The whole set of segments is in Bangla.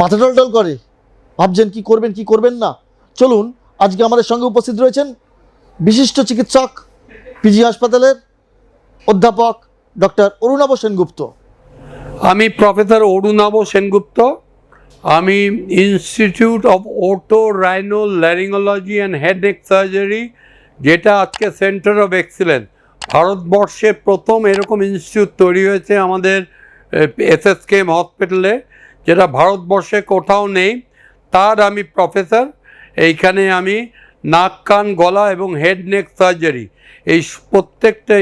মাথা টলটল করে। ভাবছেন কি করবেন কি করবেন না? চলুন, আজকে আমাদের সঙ্গে উপস্থিত রয়েছেন বিশিষ্ট চিকিৎসক পিজি হাসপাতালের অধ্যাপক ডক্টর অরুণাভ সেনগুপ্ত। আমি প্রফেসর অরুণাভ সেনগুপ্ত। আমি institute of oto rhino laryngology and head neck surgery, যেটা আজকে সেন্টার অফ এক্সিলেন্স। ভারতবর্ষে প্রথম এরকম ইনস্টিটিউট তৈরি হয়েছে আমাদের এসএসকেএম হসপিটালে। যেটা ভারতবর্ষে কোথাও নেই, তার আমি প্রফেসর। এইখানে আমি নাক, কান, গলা এবং হেড নেক সার্জারি এই প্রত্যেকটা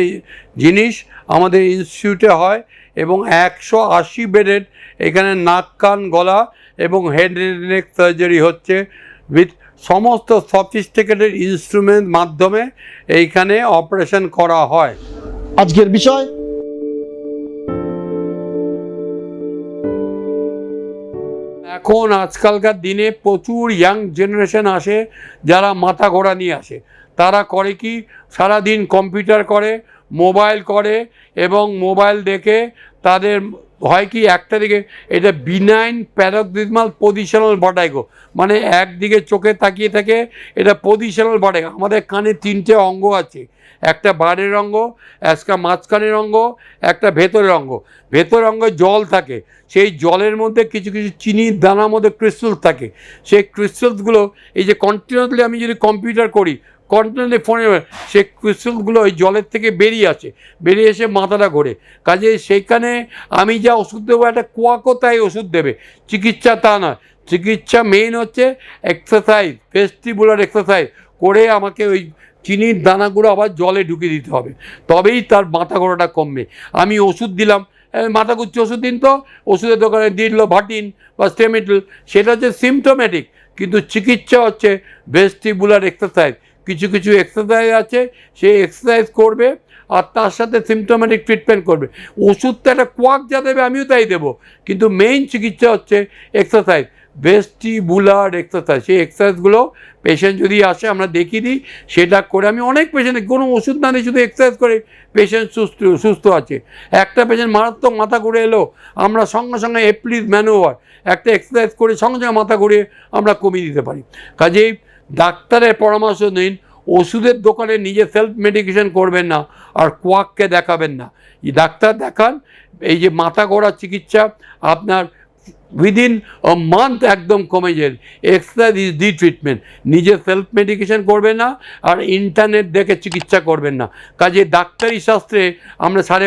জিনিস আমাদের ইনস্টিটিউটে হয় এবং একশো আশি বেডের এখানে নাক, কান, গলা এবং হেড নেক সার্জারি হচ্ছে। উইথ সমস্ত সফিস্টিকেটেড ইনস্ট্রুমেন্ট মাধ্যমে এইখানে অপারেশন করা হয়। আজকের বিষয় এখন আজকালকার দিনে প্রচুর ইয়াং জেনারেশন আসে, যারা মাথা ঘোরা নিয়ে আসে। তারা করে কি? সারা দিন কম্পিউটার করে মোবাইল করে এবং মোবাইল দেখে তাদের হয় কি একটা দিকে এটা বিনাইন প্যারাগদিমাল পজিশনাল বটাইগো মানে একদিকে চোখে তাকিয়ে থাকে, এটা পজিশনাল বটাইগো আমাদের কানে তিনটে অঙ্গ আছে। একটা বাইরের অঙ্গ, একটা মাঝখানের অঙ্গ, একটা ভেতরের অঙ্গ। ভেতর অঙ্গে জল থাকে। সেই জলের মধ্যে কিছু কিছু চিনির দানার মধ্যে ক্রিস্টালস থাকে। সেই ক্রিস্টালসগুলো এই যে কন্টিনিউসলি আমি যদি কম্পিউটার করি কন্টিনিউসলি ফোনে, সে ক্রিস্টালসগুলো ওই জলের থেকে বেরিয়ে আসে, বেরিয়ে এসে মাথাটা ঘোরে। কাজে সেইখানে আমি যা ওষুধ দেবো, একটা কোয়াকো তাই ওষুধ দেবে। চিকিৎসা তা না চিকিৎসা মেইন হচ্ছে এক্সারসাইজ ফেস্টিভুলার এক্সারসাইজ করে আমাকে ওই চিনির দানাগুলো আবার জলে ঢুকিয়ে দিতে হবে। তবেই তার মাথা ঘোরাটা কমবে। আমি ওষুধ দিলাম মাথা ঘুরছে ওষুধ দিন তো, ওষুধের দোকানে দিল ভাটিন বা স্টেমিটল সেটা হচ্ছে সিমটোম্যাটিক কিন্তু চিকিৎসা হচ্ছে ভেস্টিবুলার এক্সারসাইজ কিছু কিছু এক্সারসাইজ আছে সেই এক্সারসাইজ করবে আর তার সাথে সিমটোম্যাটিক ট্রিটমেন্ট করবে। ওষুধটা একটা কোয়াক যা দেবে আমিও তাই দেবো। কিন্তু মেইন চিকিৎসা হচ্ছে এক্সারসাইজ ভেস্টিবুলার এক্সারসাইজ সেই এক্সারসাইজগুলো পেশেন্ট যদি আসে, আমরা দেখিয়ে দিই, সেটা করে আমি অনেক পেশেন্ট কোনো ওষুধ না দিয়ে শুধু এক্সারসাইজ করে পেশেন্ট সুস্থ সুস্থ আছে। একটা পেশেন্ট মারাত্মক মাথা ঘুরে এলো, আমরা সঙ্গে সঙ্গে এপ্লিজ ম্যানোভার একটা এক্সারসাইজ করে সঙ্গে সঙ্গে মাথা ঘুরে আমরা কমিয়ে দিতে পারি। কাজেই ডাক্তারের পরামর্শ নিন, ওষুধের দোকানে নিজে সেলফ মেডিকেশন করবেন না, আর কোয়াককে দেখাবেন না। ডাক্তার দেখান, এই যে মাথা ঘোরার চিকিৎসা আপনার উইদিন আ মান্থ একদম কমে যায়। এক্সট্রা ইজ দি ট্রিটমেন্ট নিজে সেলফ মেডিকেশন করবেন না, আর ইন্টারনেট দেখে চিকিৎসা করবেন না। কাজে ডাক্তারি শাস্ত্রে আমরা সাড়ে